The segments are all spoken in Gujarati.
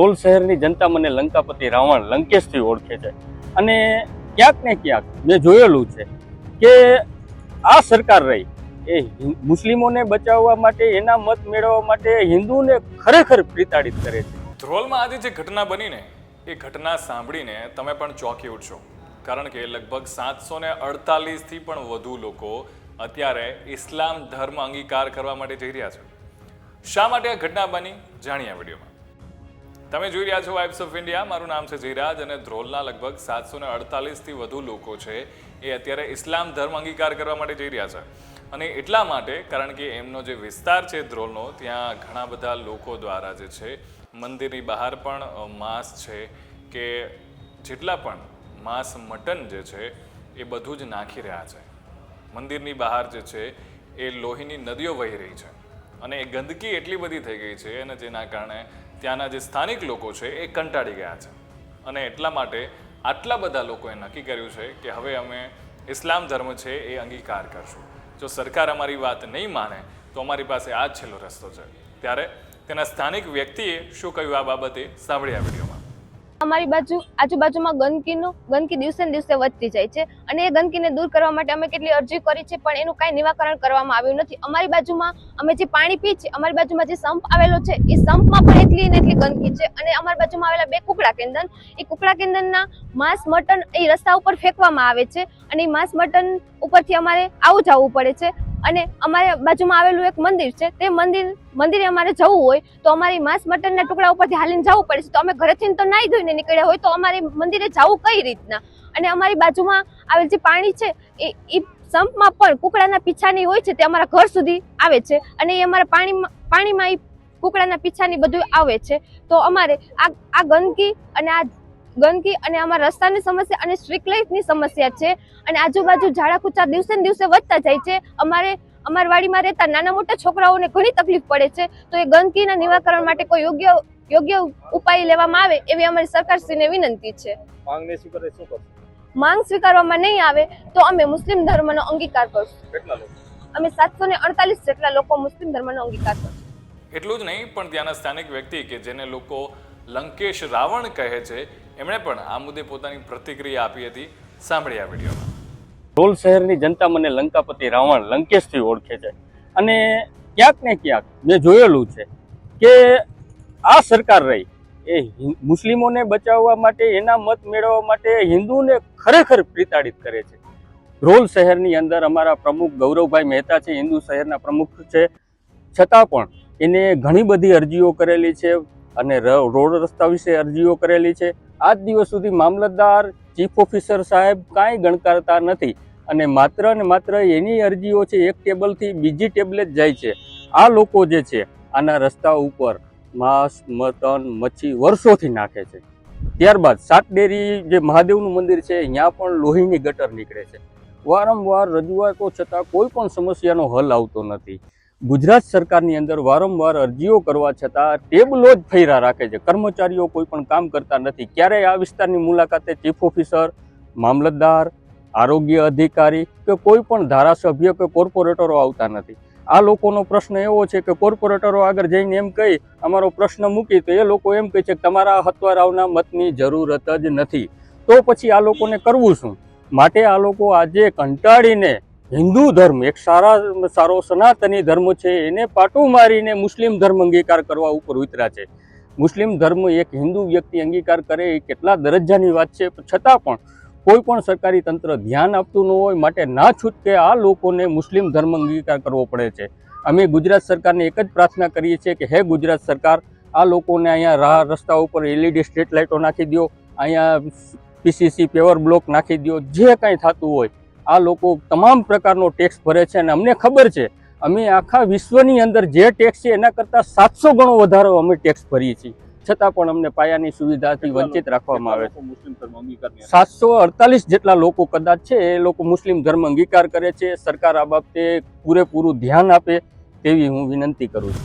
રોલ શહેરની જનતા મને લંકાપતિ રાવણ લંકેશથી ઓળખે છે. અને ક્યાંક ને ક્યાંક મેં જોયેલું છે કે આ સરકાર રહી, એ મુસ્લિમોને બચાવવા માટે, એના મત મેળવવા માટે હિન્દુને ખરેખર પ્રતાડિત કરે છે. ધ્રોલમાં આજે જે ઘટના બનીને એ ઘટના સાંભળીને તમે પણ ચોંકી ઉઠશો. કારણ કે લગભગ સાતસો ને અડતાલીસથી પણ વધુ લોકો અત્યારે ઇસ્લામ ધર્મ અંગીકાર કરવા માટે જઈ રહ્યા છે. શા માટે આ ઘટના બની? જાણીએ વિડીયોમાં. તમે જોઈ રહ્યા છો વાઇબ્સ ઓફ ઇન્ડિયા મારું નામ છે જયરાજ અને ધ્રોલના લગભગ સાતસો ને અડતાલીસથી વધુ લોકો છે એ અત્યારે ઇસ્લામ ધર્મ અંગીકાર કરવા માટે જઈ રહ્યા છે. અને એટલા માટે કારણ કે એમનો જે વિસ્તાર છે ધ્રોલનો, ત્યાં ઘણા બધા લોકો દ્વારા જે છે મંદિરની બહાર પણ માંસ છે કે જેટલા પણ માંસ મટન જે છે એ બધું જ નાખી રહ્યા છે. મંદિરની બહાર જે છે એ લોહીની નદીઓ વહી રહી છે. અને એ ગંદકી એટલી બધી થઈ ગઈ છે અને જેના કારણે ત્યાંના જે સ્થાનિક લોકો છે એ કંટાળી ગયા છે. અને એટલા માટે આટલા બધા લોકોએ નક્કી કર્યું છે કે હવે અમે ઇસ્લામ ધર્મ છે એ અંગીકાર કરશું. જો સરકાર અમારી વાત નહીં માને, તો અમારી પાસે આ જ છેલ્લો રસ્તો છે. ત્યારે તેના સ્થાનિક વ્યક્તિએ શું કહ્યું આ બાબતે સાંભળ્યા વિડીયોમાં અમારી બાજુ આજુબાજુમાં ગંદકીનું, ગંદકી દિવસે દિવસે વધતી જાય છે. અને એ ગંદકીને દૂર કરવા માટે અમે કેટલી અરજી કરી છે, પણ એનું કાંઈ નિવારણ કરવામાં આવ્યું નથી. અમારી બાજુમાં અમે જે પાણી પી છીએ, અમારી બાજુમાં જે સંપ આવેલો છે, એ સંપમાં પણ એટલી ને એટલી ગંદકી છે. અને અમારી બાજુમાં આવેલા બે કુકડા કેન્દ્ર એ કુકડા કેન્દ્રના માંસ, મટન એ રસ્તા ઉપર ફેંકવામાં આવે છે. અને એ માંસ, મટન ઉપરથી અમારે આવું જવું પડે છે. અને અમારે બાજુમાં આવેલું એક મંદિર છે, તે મંદિર, મંદિરે અમારે જવું હોય તો અમારી માંસ મટનના ટુકડા ઉપરથી હાલીને જવું પડે છે. તો અમે ઘરેથી તો નાઈ ધોઈને નીકળ્યા હોય તો અમારે મંદિરે જવું કઈ રીતના? અને અમારી બાજુમાં આવેલ જે પાણી છે, એ એ સંપમાં પણ કુકડાના પીછાની હોય છે તે અમારા ઘર સુધી આવે છે. અને એ અમારા પાણીમાં પાણીમાં એ કુકડાના પીછાની બધું આવે છે. તો અમારે આ આ ગંદકી અને આ ગંદકી અને અમારા રસ્તાની સમસ્યા અને સ્ટ્રીટ લાઇટની સમસ્યા છે. અને આજુબાજુ ઝાડા કૂચા દિવસે ને દિવસે વધતા જાય છે. અમારે અમારી વાડીમાં રહેતા નાના મોટા છોકરાઓને ઘણી તકલીફ પડે છે. તો એ ગંદકીના નિવારણ માટે કોઈ યોગ્ય યોગ્ય ઉપાય લેવામાં આવે એવી અમારી સરકારશ્રીને વિનંતી છે. માંગને સ્વીકારે શું કરશે? માંગ સ્વીકારવામાં નહીં આવે તો અમે મુસ્લિમ ધર્મનો અંગીકાર કરશું. કેટલા લોકો? અમે સાતસો ને અડતાલીસ જેટલા લોકો મુસ્લિમ ધર્મનો અંગીકાર કરશું. એટલું જ નહીં પણ ત્યાંના સ્થાનિક વ્યક્તિ કે જેને લોકો લંકેશ રાવણ કહે છે એમણે પણ આ મુદ્દે પોતાની પ્રતિક્રિયા આપી હતી. સાંભળી આ વિડીયોમાં. રોલ શહેરની જનતા મને લંકાપતિ રાવણ લંકેશથી ઓળખે છે. અને ક્યાંક ને ક્યાંક મેં જોયેલું છે કે આ સરકાર રહી એ મુસ્લિમોને બચાવવા માટે, એના મત મેળવવા માટે હિન્દુને ખરેખર પ્રિતાડિત કરે છે. રોલ શહેરની અંદર અમારા પ્રમુખ ગૌરવભાઈ મહેતા છે, હિન્દુ શહેરના પ્રમુખ છે. છતાં પણ એને ઘણી બધી અરજીઓ કરેલી છે અને રોડ રસ્તા વિશે અરજીઓ કરેલી છે. આજ દિવસ સુધી મામલતદાર, ચીફ ઓફિસર સાહેબ કાંઈ ગણકારતા નથી. અને માત્ર ને માત્ર એની અરજીઓ છે, એક ટેબલથી બીજી ટેબલે જ જાય છે. આ લોકો જે છે, આના રસ્તા ઉપર માંસ મટન મચ્છી વર્ષોથી નાખે છે. ત્યારબાદ સાત ડેરી જે મહાદેવનું મંદિર છે ત્યાં પણ લોહીની ગટર નીકળે છે. વારંવાર રજૂઆતો છતાં કોઈ પણ સમસ્યાનો હલ આવતો નથી. ગુજરાત સરકારની અંદર વારંવાર અરજીઓ કરવા છતાં ટેબલો જ ફૈરા રાખે છે. કર્મચારીઓ કોઈ પણ કામ કરતા નથી. ક્યારેય આ વિસ્તારની મુલાકાતે ચીફ ઓફિસર, મામલતદાર આરોગ્ય અધિકારી કે કોઈ પણ ધારાસભ્ય કે કોર્પોરેટરો આવતા નથી. આ લોકોનો પ્રશ્ન એવો છે કે કોર્પોરેટરો આગળ જઈને એમ કહી, અમારો પ્રશ્ન મૂકી, તો એ લોકો એમ કહે છે કે, તમારા હતવારાવના મતની જરૂરત જ નથી. તો પછી આ લોકોને કરવું શું? માટે આ લોકો આજે કંટાળીને હિન્દુ ધર્મ, એક સારા, સારો સનાતની ધર્મ છે, એને પાટું મારીને મુસ્લિમ ધર્મ અંગીકાર કરવા ઉપર ઉતર્યા છે. મુસ્લિમ ધર્મ એક હિન્દુ વ્યક્તિ અંગીકાર કરે એ કેટલા દરજ્જાની વાત છે. છતાં પણ કોઈ પણ સરકારી તંત્ર ધ્યાન આપતું ન હોય, માટે ના છૂટકે આ લોકોને મુસ્લિમ ધર્મ અંગીકાર કરવો પડે છે. અમે ગુજરાત સરકારને એક જ પ્રાર્થના કરીએ છીએ કે હે ગુજરાત સરકાર, આ લોકોને અહીંયા રાહ રસ્તા ઉપર એલઈડી સ્ટ્રીટ લાઇટો નાખી દો અહીંયા પીસીસી પેવર બ્લોક નાખી દો જે કાંઈ થતું હોય, આ લોકો તમામ પ્રકારનો ટેક્સ ભરે છે અને અમને ખબર છે, અમે આખા વિશ્વની અંદર જે ટેક્સ છે એના કરતાં સાતસો ગણો વધારો અમે ટેક્સ ભરીએ છીએ. છતાં પણ અમને પાયાની સુવિધાથી વંચિત રાખવામાં આવે છે? સાતસો અડતાલીસ જેટલા લોકો કદાચ છે એ લોકો મુસ્લિમ ધર્મ અંગીકાર કરે છે. સરકાર આ બાબતે પૂરેપૂરું ધ્યાન આપે તેવી હું વિનંતી કરું છું.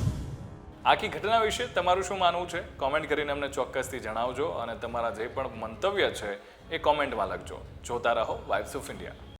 આખી ઘટના વિશે તમારું શું માનવું છે? કોમેન્ટ કરીને અમને ચોક્કસથી જણાવજો અને તમારા જે પણ મંતવ્ય છે એ કોમેન્ટમાં લખજો. જોતા રહો વાઇબ્સ ઓફ ઇન્ડિયા